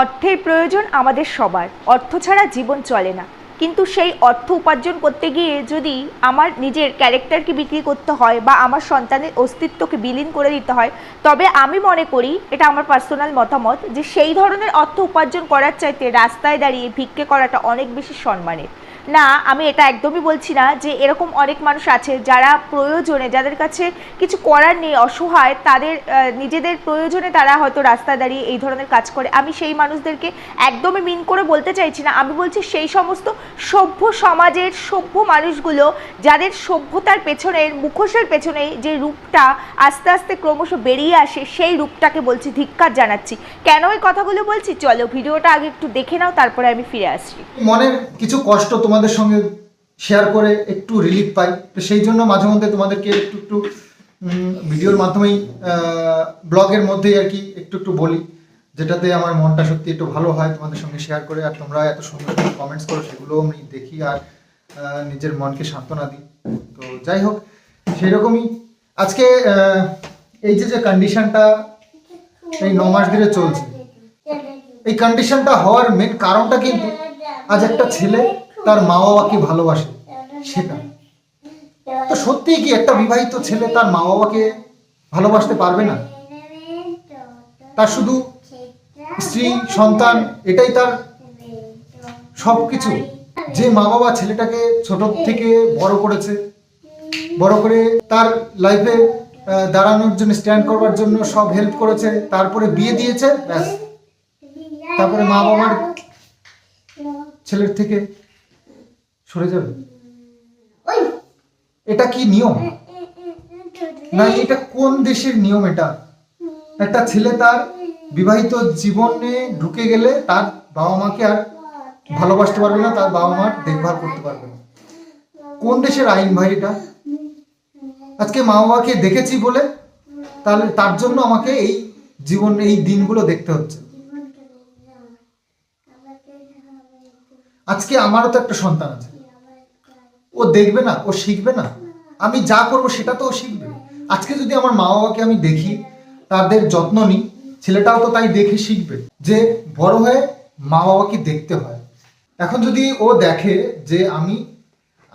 অর্থের প্রয়োজন আমাদের সবার। অর্থ ছাড়া জীবন চলে না। কিন্তু সেই অর্থ উপার্জন করতে গিয়ে যদি আমার নিজের ক্যারেক্টারকে বিক্রি করতে হয় বা আমার সন্তানের অস্তিত্বকে বিলীন করে দিতে হয়, তবে আমি মনে করি এটা আমার পার্সোনাল মতামত যে সেই ধরনের অর্থ উপার্জন করার চাইতে রাস্তায় দাঁড়িয়ে ভিক্ষে করাটা অনেক বেশি সম্মানের। না, আমি এটা একদমই বলছি না যে এরকম অনেক মানুষ আছে যারা প্রয়োজনে, যাদের কাছে কিছু করার নেই, অসহায়, তাদের নিজেদের প্রয়োজনে তারা হয়তো রাস্তায় দাঁড়িয়ে এই ধরনের কাজ করে। আমি সেই মানুষদেরকে একদমই মিন করে বলতে চাইছি না। আমি বলছি সেই সমস্ত সভ্য সমাজের সভ্য মানুষগুলো, যাদের সভ্যতার পেছনের মুখোশের পেছনে যে রূপটা আস্তে আস্তে ক্রমশ বেরিয়ে আসে, সেই রূপটাকে বলছি, ধিক্কার জানাচ্ছি। কেন এই কথাগুলো বলছি? চলো, ভিডিওটা আগে একটু দেখে নাও, তারপরে আমি ফিরে আসছি। মনের কিছু কষ্ট তোমাদের সঙ্গে শেয়ার করে একটু রিলিফ পাই। তো সেই জন্য মাঝে মধ্যে তোমাদেরকে একটু একটু ভিডিওর মাধ্যমেই ব্লগের মধ্যেই আর কি একটু একটু বলি, যেটাতে আমার মনটা সত্যি একটু ভালো হয় তোমাদের সঙ্গে শেয়ার করে। আর তোমরা এত সুন্দর সুন্দর কমেন্টস করো সেগুলো আমি দেখি আর নিজের মনকে সান্ত্বনা দিই। তো যাই হোক সেই রকমই আজকে এই যে যে কন্ডিশনটা এই ন মাস ধরে চলছে, এই কন্ডিশনটা হওয়ার মেন কারণটা কিন্তু আজ একটা ছেলে তার মা বাবাকে ভালোবাসে? সেটা। তো সত্যিই কি একটা বিবাহিত ছেলে তার মা বাবাকে ভালোবাসতে পারবে না? তার শুধু স্ত্রী, সন্তান, এটাই তার সব কিছু যে মা বাবা ছেলেটাকে ছোট থেকে বড় করেছে, বড় করে তার লাইফে দাঁড়ানোর জন্য স্ট্যান্ড করবার জন্য সব হেল্প করেছে, তারপরে বিয়ে দিয়েছে, ব্যাস। তারপরে মা বাবার ছেলের থেকে সরে যাবে? এটা কি নিয়ম? না, এটা কোন দেশের নিয়ম এটা? একটা ছেলে তার বিবাহিত জীবনে ঢুকে গেলে তার বাবা মাকে আর ভালোবাসতে পারবে না, তার বাবা মার দেখভাল করতে পারবে না। কোন দেশের আইন ভাই এটা? আজকে মা বাবাকে দেখেছি বলে তাহলে তার জন্য আমাকে এই জীবন, এই দিনগুলো দেখতে হচ্ছে। আজকে আমারও তো একটা সন্তান আছে। ও দেখবে না, ও শিখবে না। আমি যা করব সেটা তো ও শিখবে। আজকে যদি আমার মা বাবাকে আমি দেখি, তাদের যত্ন নিই, ছেলেটাও তো তাই দেখে শিখবে যে বড় হয়ে মা বাবাকে দেখতে হয়। এখন যদি ও দেখে যে আমি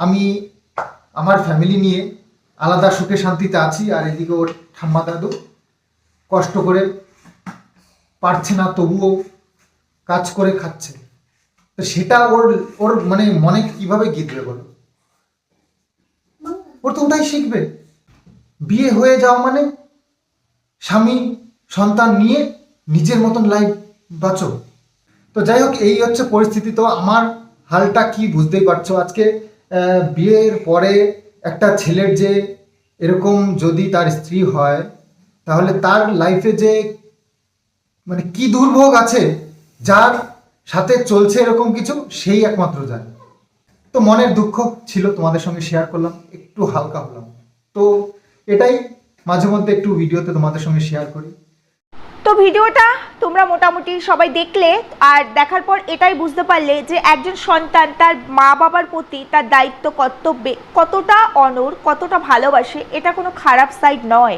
আমি আমার ফ্যামিলি নিয়ে আলাদা সুখে শান্তিতে আছি আর এদিকে ওর ঠাম্মা দাদু কষ্ট করে পারছে না, তবুও কাজ করে খাচ্ছে, তো সেটা ওর ওর মানে মনে কীভাবে গিতবে বলো? ওর তো ওটাই শিখবে। বিয়ে হয়ে যাওয়া মানে স্বামী, সন্তান নিয়ে নিজের মতন লাইফ বাঁচো। তো যাই হোক, এই হচ্ছে পরিস্থিতি। তো আমার হালটা কি বুঝতেই পারছ? আজকে বিয়ের পরে একটা ছেলের যে এরকম যদি তার স্ত্রী হয়, তাহলে তার লাইফে যে মানে কি দুর্ভোগ আছে, যার সাথে চলছে এরকম কিছু, সেই একমাত্র জানে। তো মনের দুঃখ ছিল, তোমাদের সঙ্গে শেয়ার করলাম। একটু হালকা হলাম। তো এটাই মাঝে মধ্যে একটু ভিডিওতে তোমাদের সঙ্গে শেয়ার করি। তো ভিডিওটা তোমরা মোটামুটি সবাই দেখলে, আর দেখার পর এটাই বুঝতে পারলে যে একজন সন্তান তার মা বাবার প্রতি তার দায়িত্ব কর্তব্যে কতটা অনর কতটা ভালোবাসে, এটা কোনো খারাপ সাইড নয়।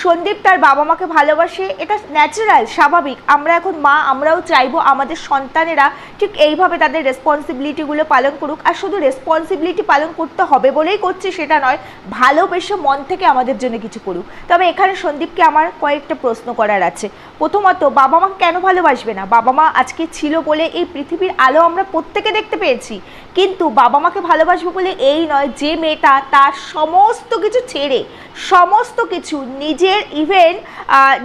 সন্দীপ তার বাবা মাকে ভালোবাসে, এটা ন্যাচারাল স্বাভাবিক। আমরা এখন মা, আমরাও চাইব আমাদের সন্তানেরা ঠিক এইভাবে তাদের রেসপন্সিবিলিটিগুলো পালন করুক। আর শুধু রেসপন্সিবিলিটি পালন করতে হবে বলেই করছে, সেটা নয়, ভালোবেসে মন থেকে আমাদের জন্য কিছু করুক। তবে এখানে সন্দীপকে আমার কয়েকটা প্রশ্ন করার আছে। প্রথমত, বাবা মা কেন ভালোবাসবে না? বাবা মা আজকে ছিল বলে এই পৃথিবীর আলো আমরা প্রত্যেকে দেখতে পেয়েছি। কিন্তু বাবা মাকে ভালোবাসবো বলে এই নয় যে মেয়েটা তার সমস্ত কিছু ছেড়ে, সমস্ত কিছু নিজের ইভেন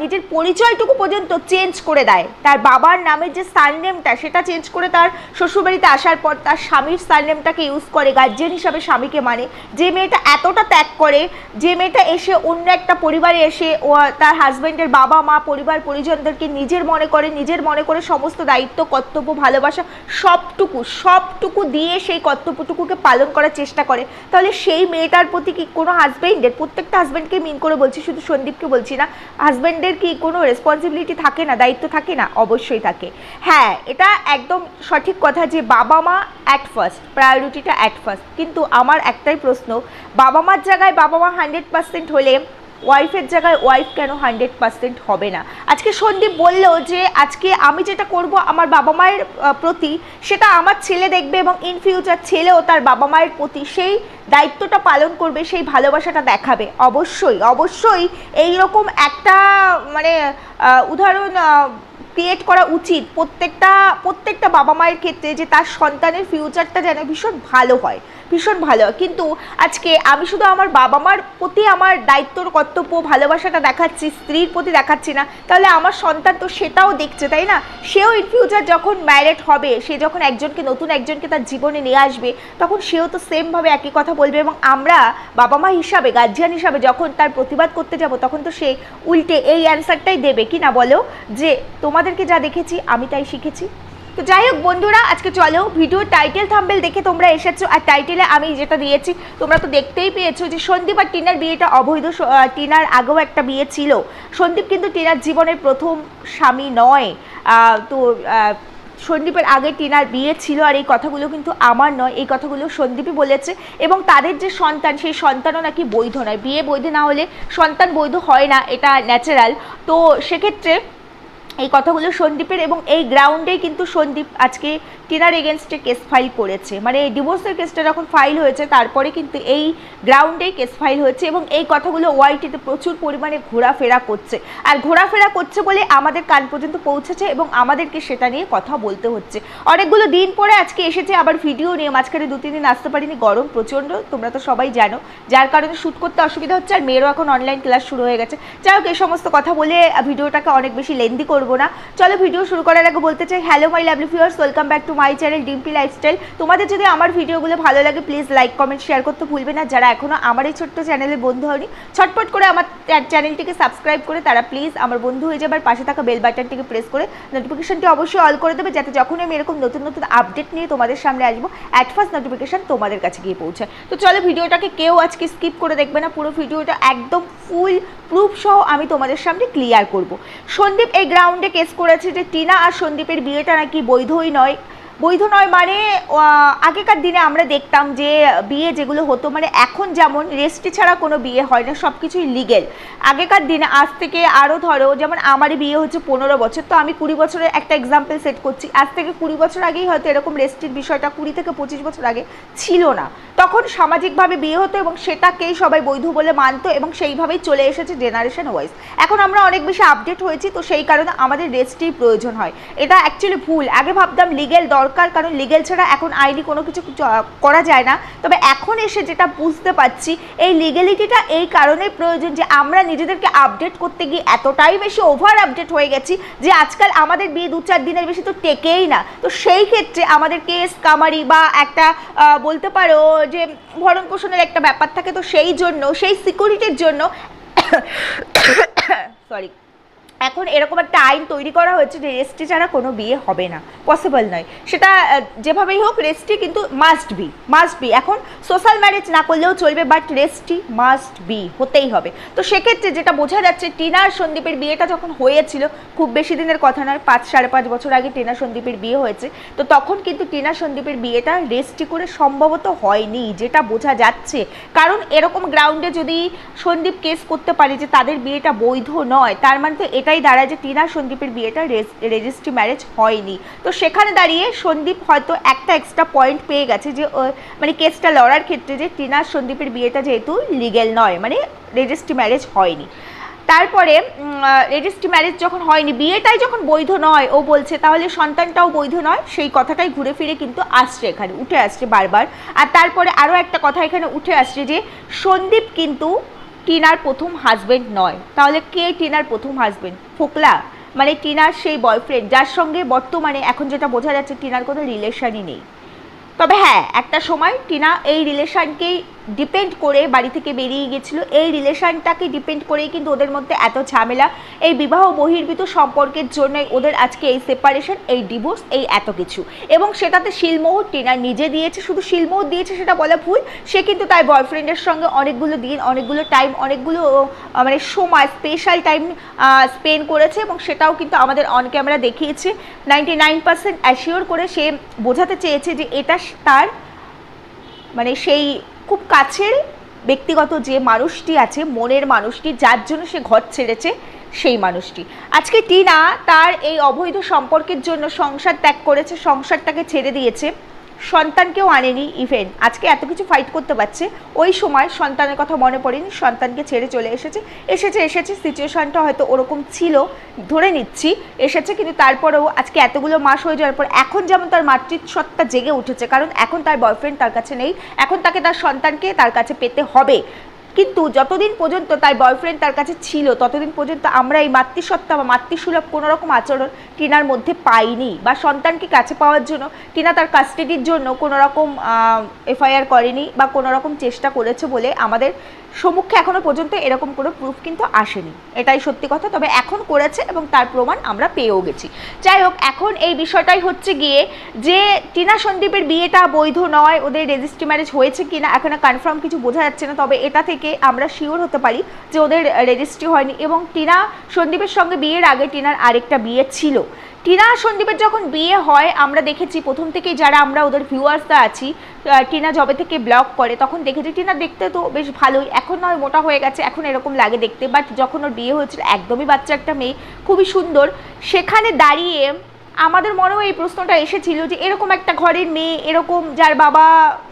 নিজের পরিচয়টুকু পর্যন্ত চেঞ্জ করে দেয়। তার বাবার নামের যে সারনেমটা সেটা চেঞ্জ করে তার শ্বশুরবাড়িতে আসার পর তার স্বামীর সারনেমটাকে ইউজ করে গার্জেন হিসাবে স্বামীকে মানে। যে মেয়েটা এতটা ত্যাগ করে, যে মেয়েটা এসে অন্য একটা পরিবারে এসে, ও, তার হাজব্যান্ডের বাবা, মা, পরিবার, পরিজনদেরকে নিজের মনে করে, নিজের মনে করে সমস্ত দায়িত্ব, কর্তব্য, ভালোবাসা সবটুকু সবটুকু দিয়ে সেই কর্তব্যটুকুকে পালন করার চেষ্টা করে। তাহলে সেই মেয়েটার প্রতি কি কোনো হাজব্যান্ডের প্রত্যেকটা হাজব্যান্ডকে মিন করে বলছি, শুধু সন্দীপকে বলছি না হাজব্যান্ডের কি কোনো রেসপন্সিবিলিটি থাকে না, দায়িত্ব থাকে না? অবশ্যই থাকে। হ্যাঁ এটা একদম সঠিক কথা যে বাবা মা অ্যাট ফার্স্ট প্রায়োরিটিটা অ্যাট ফার্স্ট কিন্তু আমার একটাই প্রশ্ন, বাবা মার জায়গায় বাবা মা হান্ড্রেড পার্সেন্ট হলে ওয়াইফের জায়গায় ওয়াইফ কেন হান্ড্রেড পার্সেন্ট হবে না? আজকে সন্দীপ বলল যে, আজকে আমি যেটা করব আমার বাবা মায়ের প্রতি, সেটা আমার ছেলে দেখবে এবং ইন ফিউচার ছেলেও তার বাবা মায়ের প্রতি সেই দায়িত্বটা পালন করবে, সেই ভালোবাসাটা দেখাবে। অবশ্যই অবশ্যই এই রকম একটা মানে উদাহরণ ক্রিয়েট করা উচিত প্রত্যেকটা প্রত্যেকটা বাবা মায়ের ক্ষেত্রে যে তার সন্তানের ফিউচারটা যেন ভীষণ ভালো হয়। ভীষণ ভালো। কিন্তু আজকে আমি শুধু আমার বাবা মার প্রতি আমার দায়িত্বর কর্তব্য, ভালোবাসাটা দেখাচ্ছি, স্ত্রীর প্রতি দেখাচ্ছি না। তাহলে আমার সন্তান তো সেটাও দেখছে, তাই না? সেও ইন ফিউচার যখন ম্যারেড হবে, সে যখন একজনকে, নতুন একজনকে তার জীবনে নিয়ে আসবে, তখন সেও তো সেমভাবে একই কথা বলবে এবং আমরা বাবা মা হিসাবে গার্জিয়ান হিসাবে যখন তার প্রতিবাদ করতে যাব, তখন তো সে উল্টে এই অ্যান্সারটাই দেবে। কি না বলো? যে তোমাদেরকে যা দেখেছি, আমি তাই শিখেছি। তো যাই হোক বন্ধুরা, আজকে চলো ভিডিও টাইটেল থাম্বেল দেখে তোমরা এসেছ। আর টাইটেলে আমি যেটা দিয়েছি, তোমরা তো দেখতেই পেয়েছ যে সন্দীপ আর টিনার বিয়েটা অবৈধ টিনার আগেও একটা বিয়ে ছিল। সন্দীপ কিন্তু টিনার জীবনের প্রথম স্বামী নয়। তো সন্দীপের আগে টিনার বিয়ে ছিল আর এই কথাগুলো কিন্তু আমার নয়, এই কথাগুলো সন্দীপই বলেছে। এবং তাদের যে সন্তান, সেই সন্তানও নাকি বৈধ নয়। বিয়ে বৈধ না হলে সন্তান বৈধ হয় না, এটা ন্যাচারাল তো সেক্ষেত্রে এই কথাগুলো সন্দীপের এবং এই গ্রাউন্ডেই কিন্তু সন্দীপ আজকে টিনার এগেনস্টে কেস ফাইল করেছে। মানে এই ডিভোর্সের কেসটা যখন ফাইল হয়েছে, তারপরে কিন্তু এই গ্রাউন্ডেই কেস ফাইল হয়েছে এবং এই কথাগুলো ওয়াইটিতে প্রচুর পরিমাণে ঘোরাফেরা করছে। আর ঘোরাফেরা করছে বলে আমাদের কান পর্যন্ত পৌঁছেছে এবং আমাদেরকে সেটা নিয়ে কথা বলতে হচ্ছে। অনেকগুলো দিন পরে আজকে এসেছে আবার ভিডিও নিয়ে, মাঝখানে দু, তিন দিন আসতে পারিনি, গরম প্রচণ্ড, তোমরা তো সবাই জানো। যার কারণে শ্যুট করতে অসুবিধা হচ্ছে আর মেয়েরও এখন অনলাইন ক্লাস শুরু হয়ে গেছে। যাই হোক, এই সমস্ত কথা বলে ভিডিওটাকে অনেক বেশি লেন্দি করব। না। চলো ভিডিও শুরু করার আগে বলতে চাই hello my lovely viewers welcome back to my channel Dimpi lifestyle তোমাদের যদি আমার ভিডিওগুলো ভালো লাগে প্লিজ লাইক কমেন্ট শেয়ার করতে ভুলবে না। যারা এখনও আমার এই ছোট্ট চ্যানেলের বন্ধু হয়নি, ছটপট করে আমার চ্যানেলটিকে সাবস্ক্রাইব করে, তারা প্লিজ আমার বন্ধু হয়ে যাবার পাশে থাকা বেল বাটনটিকে প্রেস করে নোটিফিকেশনটি অবশ্যই অল করে দেবে, যাতে যখনই আমি এরকম নতুন নতুন আপডেট নিয়ে তোমাদের সামনে আসব অ্যাট ফার্স্ট নোটিফিকেশান তোমাদের কাছে গিয়ে পৌঁছায়। তো চলো ভিডিওটাকে কেউ আজকে স্কিপ করে দেখবে না, পুরো ভিডিওটা একদম ফুল প্রুফ সহ আমি তোমাদের সামনে ক্লিয়ার করব। সন্দীপ এই গ্রাউন্ডে কেস করেছে যে টিনা আর সন্দীপের বিয়েটা নাকি বৈধই নয়। বৈধ নয় মানে আগেকার দিনে আমরা দেখতাম যে বিয়ে যেগুলো হতো মানে এখন যেমন রেস্ট্রি ছাড়া কোনো বিয়ে হয় না সব কিছুই লিগেল আগেকার দিনে আজ থেকে আরও ধরো, যেমন আমারই বিয়ে হচ্ছে পনেরো বছর, তো আমি কুড়ি বছরের একটা এক্সাম্পল সেট করছি। আজ থেকে কুড়ি বছর আগেই হয়তো এরকম রেস্ট্রির বিষয়টা কুড়ি থেকে পঁচিশ বছর আগে ছিল না। তখন সামাজিকভাবে বিয়ে হতো এবং সেটাকেই সবাই বৈধ বলে মানতো এবং সেইভাবেই চলে এসেছে জেনারেশন ওয়াইজ এখন আমরা অনেক বেশি আপডেট হয়েছি, তো সেই কারণে আমাদের রেস্ট্রির প্রয়োজন হয়। এটা অ্যাকচুয়ালি ভুল। আগে ভাবতাম লিগেল দরকার, কারণ লিগেল ছাড়া এখন আইনি কোনো কিছু করা যায় না। তবে এখন এসে যেটা বুঝতে পারছি, এই লিগেলিটিটা এই কারণে প্রয়োজন যে আমরা নিজেদেরকে আপডেট করতে গিয়ে এতটাই বেশি ওভার আপডেট হয়ে গেছি যে আজকাল আমাদের বিয়ে দু চার দিনের বেশি তো টেকেই না। তো সেই ক্ষেত্রে আমাদের কেস কামারি বা একটা বলতে পারো যে ভরণ পোষণের একটা ব্যাপার থাকে, তো সেই জন্য, সেই সিকিউরিটির জন্য সরি এখন এরকম একটা আইন তৈরি করা হয়েছে যে রেস্ট্রি ছাড়া কোনো বিয়ে হবে না পসিবল নয়। সেটা যেভাবেই হোক রেস্ট্রি কিন্তু মাস্ট বি মাস্ট বি এখন সোশ্যাল ম্যারেজ না করলেও চলবে বাট রেস্ট্রি মাস্ট বি হতেই হবে। তো সেক্ষেত্রে যেটা বোঝা যাচ্ছে, টিনা আর সন্দীপের বিয়েটা যখন হয়েছিল, খুব বেশি দিনের কথা নয়, পাঁচ, সাড়ে পাঁচ বছর আগে টিনা সন্দীপের বিয়ে হয়েছে, তো তখন কিন্তু টিনা সন্দীপের বিয়েটা রেস্ট্রি করে সম্ভবত হয়নি, যেটা বোঝা যাচ্ছে। কারণ এরকম গ্রাউন্ডে যদি সন্দীপ কেস করতে পারে যে তাদের বিয়েটা বৈধ নয়, তার মানে তো এটাই দাঁড়ায় যে টিনা সন্দীপের বিয়েটা রেজিস্ট্রি ম্যারেজ হয়নি। তো সেখানে দাঁড়িয়ে সন্দীপ হয়তো একটা এক্সট্রা পয়েন্ট পেয়ে গেছে যে মানে কেসটা লড়ার ক্ষেত্রে যে টিনা সন্দীপের বিয়েটা যেহেতু লিগেল নয় মানে রেজিস্ট্রি ম্যারেজ হয়নি। তারপরে রেজিস্ট্রি ম্যারেজ যখন হয়নি, বিয়েটাই যখন বৈধ নয়, ও বলছে, তাহলে সন্তানটাও বৈধ নয়, সেই কথাটাই ঘুরে ফিরে কিন্তু আসছে এখানে, উঠে আসছে বারবার। আর তারপরে আরও একটা কথা এখানে উঠে আসছে যে, সন্দীপ কিন্তু টিনার প্রথম হাজবেন্ড নয়। তাহলে কে টিনার প্রথম হাজবেন্ড ফোকলা। মানে টিনার সেই বয়ফ্রেন্ড যার সঙ্গে বর্তমানে এখন যেটা বোঝা যাচ্ছে টিনার কোনো রিলেশনই নেই। তবে হ্যাঁ একটা সময় টিনা এই রিলেশনকেই ডিপেন্ড করে বাড়ি থেকে বেরিয়ে গেছিল এই রিলেশনটাকে ডিপেন্ড করেই কিন্তু ওদের মধ্যে এত ঝামেলা। এই বিবাহ বহির্ভূত সম্পর্কের জন্যই ওদের আজকে এই সেপারেশন এই ডিভোর্স এই এত কিছু। এবং সেটাতে শিলমোহর টিনা নিজে দিয়েছে, শুধু শিলমোহর দিয়েছে সেটা বলা ভুল। সে কিন্তু তার বয়ফ্রেন্ডের সঙ্গে অনেকগুলো দিন, অনেকগুলো টাইম অনেকগুলো মানে সময় স্পেশাল টাইম স্পেন্ড করেছে এবং সেটাও কিন্তু আমাদের অন ক্যামেরা দেখিয়েছে। নাইনটি নাইন পার্সেন্ট অ্যাসিওর করে সে বোঝাতে চেয়েছে যে এটা তার মানে সেই খুব কাছের ব্যক্তিগত যে মানুষটি আছে, মনের মানুষটি, যার জন্য সে ঘর ছেড়েছে, সেই মানুষটি। আজকে টিনা তার এই অবৈধ সম্পর্কের জন্য সংসার ত্যাগ করেছে, সংসারটাকে ছেড়ে দিয়েছে। সন্তানকেও আনেনি ইভেন আজকে এত কিছু ফাইট করতে পারছে। ওই সময় সন্তানের কথা মনে পড়েনি, সন্তানকে ছেড়ে চলে এসেছে। এসেছে এসেছে সিচুয়েশনটা হয়তো ওরকম ছিল, ধরে নিচ্ছি, এসেছে, কিন্তু তারপরেও আজকে এতগুলো মাস হয়ে যাওয়ার পর এখন যেমন তার মাতৃসত্তা জেগে উঠেছে, কারণ এখন তার বয়ফ্রেন্ড তার কাছে নেই, এখন তাকে তার সন্তানকে তার কাছে পেতে হবে। কিন্তু যতদিন পর্যন্ত তার বয়ফ্রেন্ড তার কাছে ছিল, ততদিন পর্যন্ত আমরা এই মাতৃসত্তা বা মাতৃসুলভ কোনো রকম আচরণ টিনার মধ্যে পাইনি বা সন্তানকে কাছে পাওয়ার জন্য টিনা তার কাস্টাডির জন্য কোনো রকম এফআইআর করেনি বা কোনোরকম চেষ্টা করেছে বলে আমাদের সম্মুখে এখনও পর্যন্ত এরকম কোনো প্রুফ কিন্তু আসেনি। এটাই সত্যি কথা, তবে এখন করেছে এবং তার প্রমাণ আমরা পেয়েও গেছি। যাই হোক, এখন এই বিষয়টাই হচ্ছে গিয়ে যে টিনা সন্দীপের বিয়েটা বৈধ নয়, ওদের রেজিস্ট্রি ম্যারেজ হয়েছে কি না এখনও কনফার্ম কিছু বোঝা যাচ্ছে না, তবে এটা থেকে আমরা শিওর হতে পারি যে ওদের রেজিস্ট্রি হয়নি এবং টিনা সন্দীপের সঙ্গে বিয়ের আগে টিনার আরেকটা বিয়ে ছিল। টিনা সন্দীপের যখন বিয়ে হয়, আমরা দেখেছি প্রথম থেকেই যারা আমরা ওদের ভিউয়ার্সরা আছি টিনা জবে থেকে ব্লগ করে, তখন দেখেছি টিনা দেখতে তো বেশ ভালোই। এখন নয়, মোটা হয়ে গেছে, এখন এরকম লাগে দেখতে। বাট যখন ওর বিয়ে হয়েছিল, একদমই বাচ্চা একটা মেয়ে, খুবই সুন্দর। সেখানে দাঁড়িয়ে আমাদের মনেও এই প্রশ্নটা এসেছিল যে, এরকম একটা ঘরের মেয়ে, এরকম যার বাবা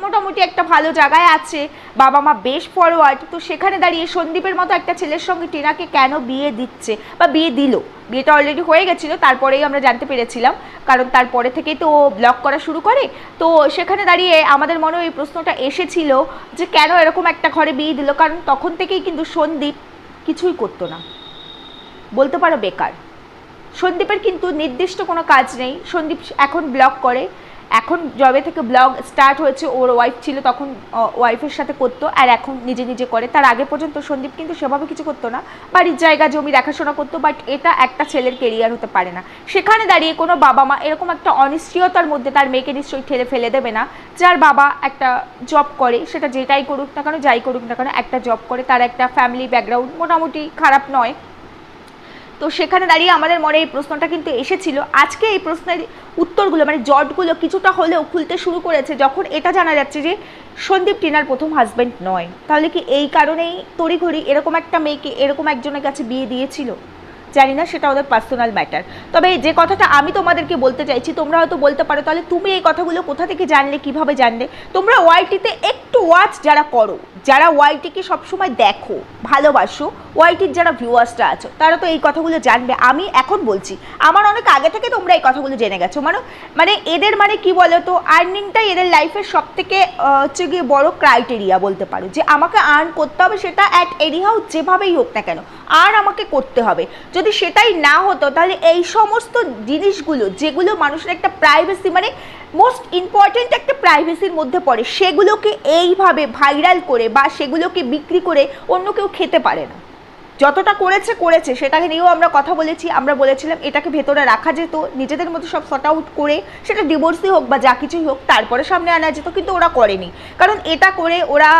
মোটামুটি একটা ভালো জায়গায় আছে, বাবা মা বেশ ফরওয়ার্ড তো সেখানে দাঁড়িয়ে সন্দীপের মতো একটা ছেলের সঙ্গে টিনাকে কেন বিয়ে দিচ্ছে বা বিয়ে দিল? বিয়েটা অলরেডি হয়ে গেছিল, তারপরেই আমরা জানতে পেরেছিলাম। কারণ তারপরে থেকেই তো ব্লগ করা শুরু করে। তো সেখানে দাঁড়িয়ে আমাদের মনে ওই প্রশ্নটা এসেছিল যে কেন এরকম একটা ঘরে বিয়ে দিল? কারণ তখন থেকেই কিন্তু সন্দীপ কিছুই করতো না। বলতে পারো বেকার। সন্দীপের কিন্তু নির্দিষ্ট কোনো কাজ নেই। সন্দীপ এখন ব্লগ করে। এখন জবে থেকে ব্লগ স্টার্ট হয়েছে, ওর ওয়াইফ ছিল তখন ওয়াইফের সাথে করতো, আর এখন নিজে নিজে করে। তার আগে পর্যন্ত সন্দীপ কিন্তু সেভাবে কিছু করতো না। বাড়ির জায়গা, জমি দেখাশোনা করতো বাট এটা একটা ছেলের কেরিয়ার হতে পারে না। সেখানে দাঁড়িয়ে কোনো বাবা মা এরকম একটা অনিশ্চয়তার মধ্যে তার মেয়েকে নিশ্চয়ই ঠেলে ফেলে দেবে না। যার বাবা একটা জব করে, সেটা যেটাই করুক না কেন, যাই করুক না কেন, একটা জব করে। তার একটা ফ্যামিলি ব্যাকগ্রাউন্ড মোটামুটি খারাপ নয়। তো সেখানে দাঁড়িয়ে আমাদের মনে এই প্রশ্নটা কিন্তু এসেছিল। আজকে এই প্রশ্নের উত্তরগুলো মানে জটগুলো কিছুটা হলেও খুলতে শুরু করেছে যখন এটা জানা যাচ্ছে যে সন্দীপ টিনার প্রথম হাজব্যান্ড নয়। তাহলে কি এই কারণেই তড়িঘড়ি এরকম একটা মেয়েকে, এরকম একজনের কাছে বিয়ে দিয়েছিল? জানি না, সেটা ওদের পার্সোনাল ম্যাটার তবে যে কথাটা আমি তোমাদেরকে বলতে চাইছি, তোমরা হয়তো বলতে পারো, তাহলে তুমি এই কথাগুলো কোথা থেকে জানলে, কীভাবে জানলে? তোমরা ওয়াইটিতে একটু ওয়াচ যারা করো, যারা ওয়াইটিকে সবসময় দেখো, ভালোবাসো ওয়াইটির যারা ভিউয়ার্সরা আছো, তারা তো এই কথাগুলো জানবে। আমি এখন বলছি, আমার অনেক আগে থেকে তোমরা এই কথাগুলো জেনে গেছো। মানে মানে এদের মানে কি বলো তো আর্নিংটাই এদের লাইফের সব থেকে হচ্ছে গিয়ে বড় ক্রাইটেরিয়া বলতে পারো। যে আমাকে আর্ন করতে হবে সেটা অ্যাট এনিহাউ যেভাবেই হোক না কেন আর আমাকে করতে হবে। যদি সেটাই না হতো, তাহলে এই সমস্ত জিনিসগুলো, যেগুলো মানুষের একটা প্রাইভেসি মানে মোস্ট ইম্পর্ট্যান্ট একটা প্রাইভেসির মধ্যে পড়ে, সেগুলোকে এইভাবে ভাইরাল করে বা সেগুলোকে বিক্রি করে অন্য কেউ খেতে পারে না। যতটা করেছে করেছে। সেটাকে নিয়েও আমরা কথা বলেছি। আমরা বলেছিলাম, এটাকে ভেতরে রাখা যেত, নিজেদের মধ্যে সব শর্ট আউট করে, সেটা ডিভোর্সই হোক বা যা কিছুই হোক, তারপরে সামনে আনা যেত, কিন্তু ওরা করেনি। কারণ এটা করে ওরা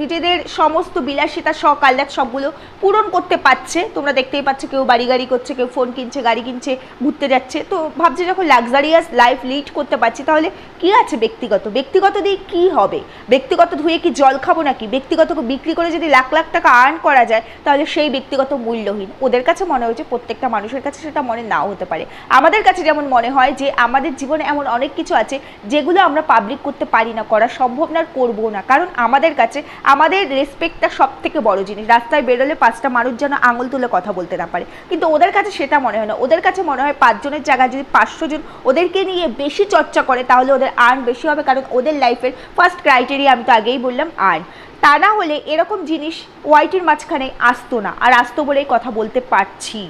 নিজেদের সমস্ত বিলাসিতা, শখ, আহ্লাদ সবগুলো পূরণ করতে পারছে। তোমরা দেখতেই পাচ্ছ, কেউ বাড়ি গাড়ি করছে, কেউ ফোন কিনছে, গাড়ি কিনছে, ঘুরতে যাচ্ছে। তো ভাবছে যখন লাক্সারিয়াস লাইফ লিড করতে পারছি, তাহলে কি আছে ব্যক্তিগত? ব্যক্তিগত দিয়ে কি হবে? ব্যক্তিগত ধুয়ে কি জল খাব নাকি? ব্যক্তিগতকে বিক্রি করে যদি লাখ লাখ টাকা আর্ন করা যায়, তাহলে সেই ব্যক্তিগত মূল্যহীন। ওদের কাছে মনে হয়েছে প্রত্যেকটা মানুষের কাছে সেটা মনে নাও হতে পারে। আমাদের কাছে যেমন মনে হয় যে আমাদের জীবনে এমন অনেক কিছু আছে যেগুলো আমরা পাবলিক করতে পারি না, করা সম্ভব না করব না। কারণ আমাদের কাছে, আমাদের রেসপেক্টটা সব থেকে বড় জিনিস। রাস্তায় বেরোলে পাঁচটা মানুষ যেন আঙুল তুলে কথা বলতে না পারে। কিন্তু ওদের কাছে সেটা মনে হয় না। ওদের কাছে মনে হয় পাঁচজনের জায়গায় যদি পাঁচশো জন ওদেরকে নিয়ে বেশি চর্চা করে তাহলে ওদের আর্ন বেশি হবে। কারণ ওদের লাইফের ফার্স্ট ক্রাইটেরিয়া আমি তো আগেই বললাম আর্ন তা না হলে এরকম জিনিস ওয়াইটির মাঝখানে আসতো না। আর আসতো বলেই কথা বলতে পারছি।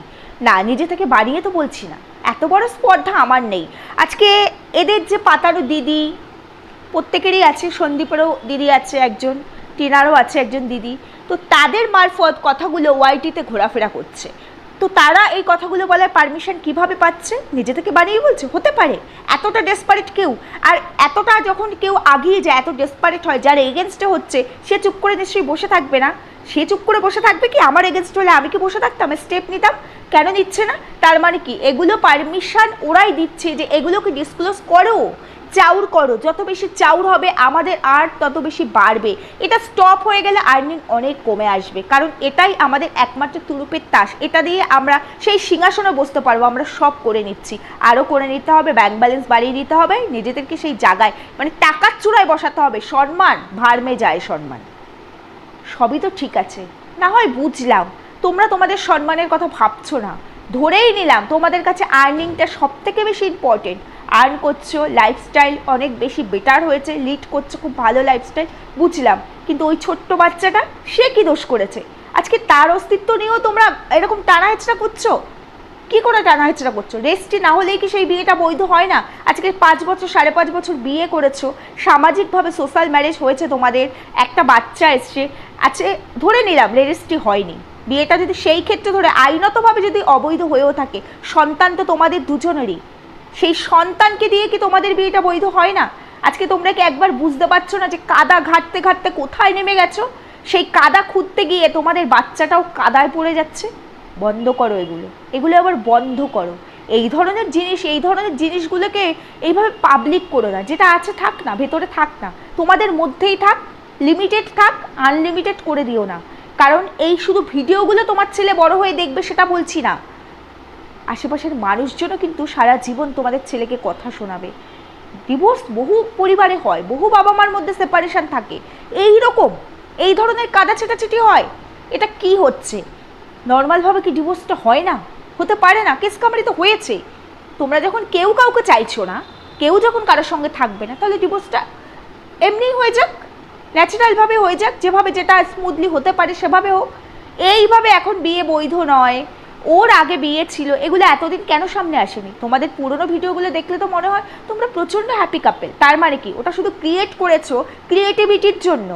না, নিজে থেকে বাড়িয়ে তো বলছি না। এত বড় স্পর্ধা আমার নেই। আজকে এদের যে পাতারও দিদি, প্রত্যেকেরই আছে, সন্দীপেরও দিদি আছে একজন, টিনারও আছে একজন দিদি, তো তাদের মারফত কথাগুলো ওয়াইটিতে ঘোরাফেরা করছে। তো তারা এই কথাগুলো বলার পারমিশন কীভাবে পাচ্ছে? নিজে থেকে বানিয়ে বলছে? হতে পারে। এতটা ডেসপারেট কেউ। আর এতটা যখন কেউ আগিয়ে যায়, এত ডেসপারেট হয়, যার এগেনস্টে হচ্ছে, সে চুপ করে নিশ্চয়ই বসে থাকবে না। সে চুপ করে বসে থাকবে কি? আমার এগেনস্ট হলে আমি কি বসে থাকতাম? স্টেপ নিতাম? কেন নিচ্ছে না? তার মানে কি? এগুলো পারমিশন ওরাই দিচ্ছে যে এগুলোকে ডিসক্লোজ করো। চাউর করো। যত বেশি চাউর হবে, আমাদের আর্ট তত বেশি বাড়বে। এটা স্টপ হয়ে গেলে আর্নিং অনেক কমে আসবে। কারণ এটাই আমাদের একমাত্র তুরুপের তাস। এটা দিয়ে আমরা সেই সিংহাসনে বসতে পারব। আমরা সব করে নিচ্ছি। আরও করে নিতে হবে ব্যাংক ব্যালেন্স বাড়িয়ে দিতে হবে, নিজেদেরকে সেই জায়গায় মানে টাকার চূড়ায় বসাতে হবে। সম্মান, ভারমে যায় সম্মান। সবই তো ঠিক আছে। না হয় বুঝলাম। তোমরা তোমাদের সম্মানের কথা ভাবছ না। ধরেই নিলাম, তোমাদের কাছে আর্নিংটা সব থেকে বেশি ইম্পর্টেন্ট আর্ন করছ লাইফস্টাইল অনেক বেশি বেটার হয়েছে লিড করছ, খুব ভালো লাইফস্টাইল বুঝলাম। কিন্তু ওই ছোট্ট বাচ্চাটা, সে কি দোষ করেছে? আজকে তার অস্তিত্ব নিয়েও তোমরা এরকম টানা হেঁচড়া করছ? কি করে টানা হেঁচড়া করছ? রেস্টি না হলেই কি সেই বিয়েটা বৈধ হয় না? আজকে পাঁচ বছর, সাড়ে পাঁচ বছর বিয়ে করেছ, সামাজিকভাবে সোশ্যাল ম্যারেজ হয়েছে তোমাদের, একটা বাচ্চা এসছে আছে ধরে নিলাম রেজিস্ট্রি হয়নি। বিয়েটা যদি সেই ক্ষেত্রে ধরে আইনতভাবে যদি অবৈধ হয়েও থাকে, সন্তান তো তোমাদের দুজনেরই। সেই সন্তানকে দিয়ে কি তোমাদের বিয়েটা বৈধ হয় না? আজকে তোমরা কি একবার বুঝতে পারছ না যে কাদা ঘাটতে ঘাটতে কোথায় নেমে গেছো? সেই কাদা খুঁজতে গিয়ে তোমাদের বাচ্চাটাও কাদায় পড়ে যাচ্ছে? বন্ধ করো এগুলো। এগুলো আবার বন্ধ করো। এই ধরনের জিনিস, এই ধরনের জিনিসগুলোকে এইভাবে পাবলিক করো না। যেটা আছে থাক না, ভেতরে থাক না। তোমাদের মধ্যেই থাক লিমিটেড থাক আনলিমিটেড করে দিও না। কারণ এই শুধু ভিডিওগুলো তোমার ছেলে বড় হয়ে দেখবে সেটা বলছি না। আশেপাশের মানুষজনও কিন্তু সারা জীবন তোমাদের ছেলেকে কথা শোনাবে। ডিভোর্স বহু পরিবারে হয়, বহু বাবা মার মধ্যে সেপারেশান থাকে। এই রকম এই ধরনের কাদা ছেটাছেটি হয়, এটা কি হচ্ছে? নর্মালভাবে কি ডিভোর্সটা হয় না? হতে পারে না কেস কামারি তো হয়েছে। তোমরা যখন কেউ কাউকে চাইছো না, কেউ যখন কারোর সঙ্গে থাকবে না, তাহলে ডিভোর্সটা এমনিই হয়ে যাক ন্যাচারালভাবে হয়ে যাক, যেভাবে যেটা স্মুথলি হতে পারে সেভাবে হোক। এইভাবে এখন বিয়ে বৈধ নয়। ওর আগে বিয়ে ছিল, এগুলো এতদিন কেন সামনে আসেনি? তোমাদের পুরনো ভিডিওগুলো দেখলে তো মনে হয় তোমরা প্রচণ্ড হ্যাপি কাপেল তার মানে কি? ওটা শুধু ক্রিয়েট করেছ ক্রিয়েটিভিটির জন্য।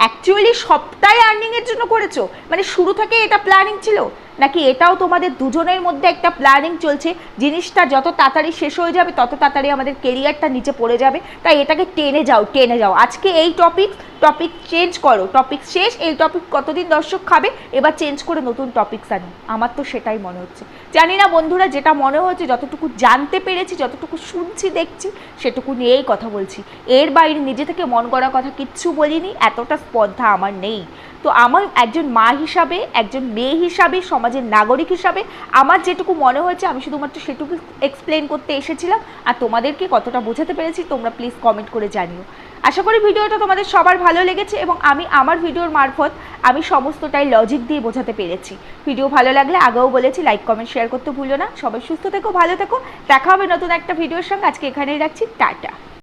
অ্যাকচুয়ালি সবটাই আর্নিংয়ের জন্য করেছ। মানে শুরু থেকে এটা প্ল্যানিং ছিল? নাকি এটাও তোমাদের দুজনের মধ্যে একটা প্ল্যানিং চলছে? জিনিসটা যত তাড়াতাড়ি শেষ হয়ে যাবে, তত তাড়াতাড়ি আমাদের কেরিয়ারটা নিচে পড়ে যাবে। তাই এটাকে টেনে যাও টেনে যাও। আজকে এই টপিক টপিক চেঞ্জ করো। টপিক শেষ, এই টপিক কতদিন দর্শক খাবে? এবার চেঞ্জ করে নতুন টপিকস আনো। আমার তো সেটাই মনে হচ্ছে। জানি না বন্ধুরা, যেটা মনে হচ্ছে, যতটুকু জানতে পেরেছি, যতটুকু শুনছি, দেখছি, সেটুকু নিয়েই কথা বলছি। এর বাইরে নিজে থেকে মন করা কথা কিচ্ছু বলিনি, এতটা স্পর্ধা আমার নেই। তো আমার একজন মা হিসাবে, একজন মেয়ে হিসাবে, সমাজের নাগরিক হিসাবে আমার যেটুকু মনে হয়েছে, আমি শুধুমাত্র সেটুকু এক্সপ্লেন করতে এসেছিলাম। আর তোমাদেরকে কতটা বোঝাতে পেরেছি, তোমরা প্লিজ কমেন্ট করে জানিও। আশা করি ভিডিওটা তোমাদের সবার ভালো লেগেছে এবং আমি আমার ভিডিওর মারফত আমি সমস্তটাই লজিক দিয়ে বোঝাতে পেরেছি। ভিডিও ভালো লাগলে আগেও বলেছি লাইক কমেন্ট শেয়ার করতে ভুলো না। সবাই সুস্থ থেকো, ভালো থেকো। দেখা হবে নতুন একটা ভিডিওর সঙ্গে। আজকে এখানেই রাখছি। টাটা।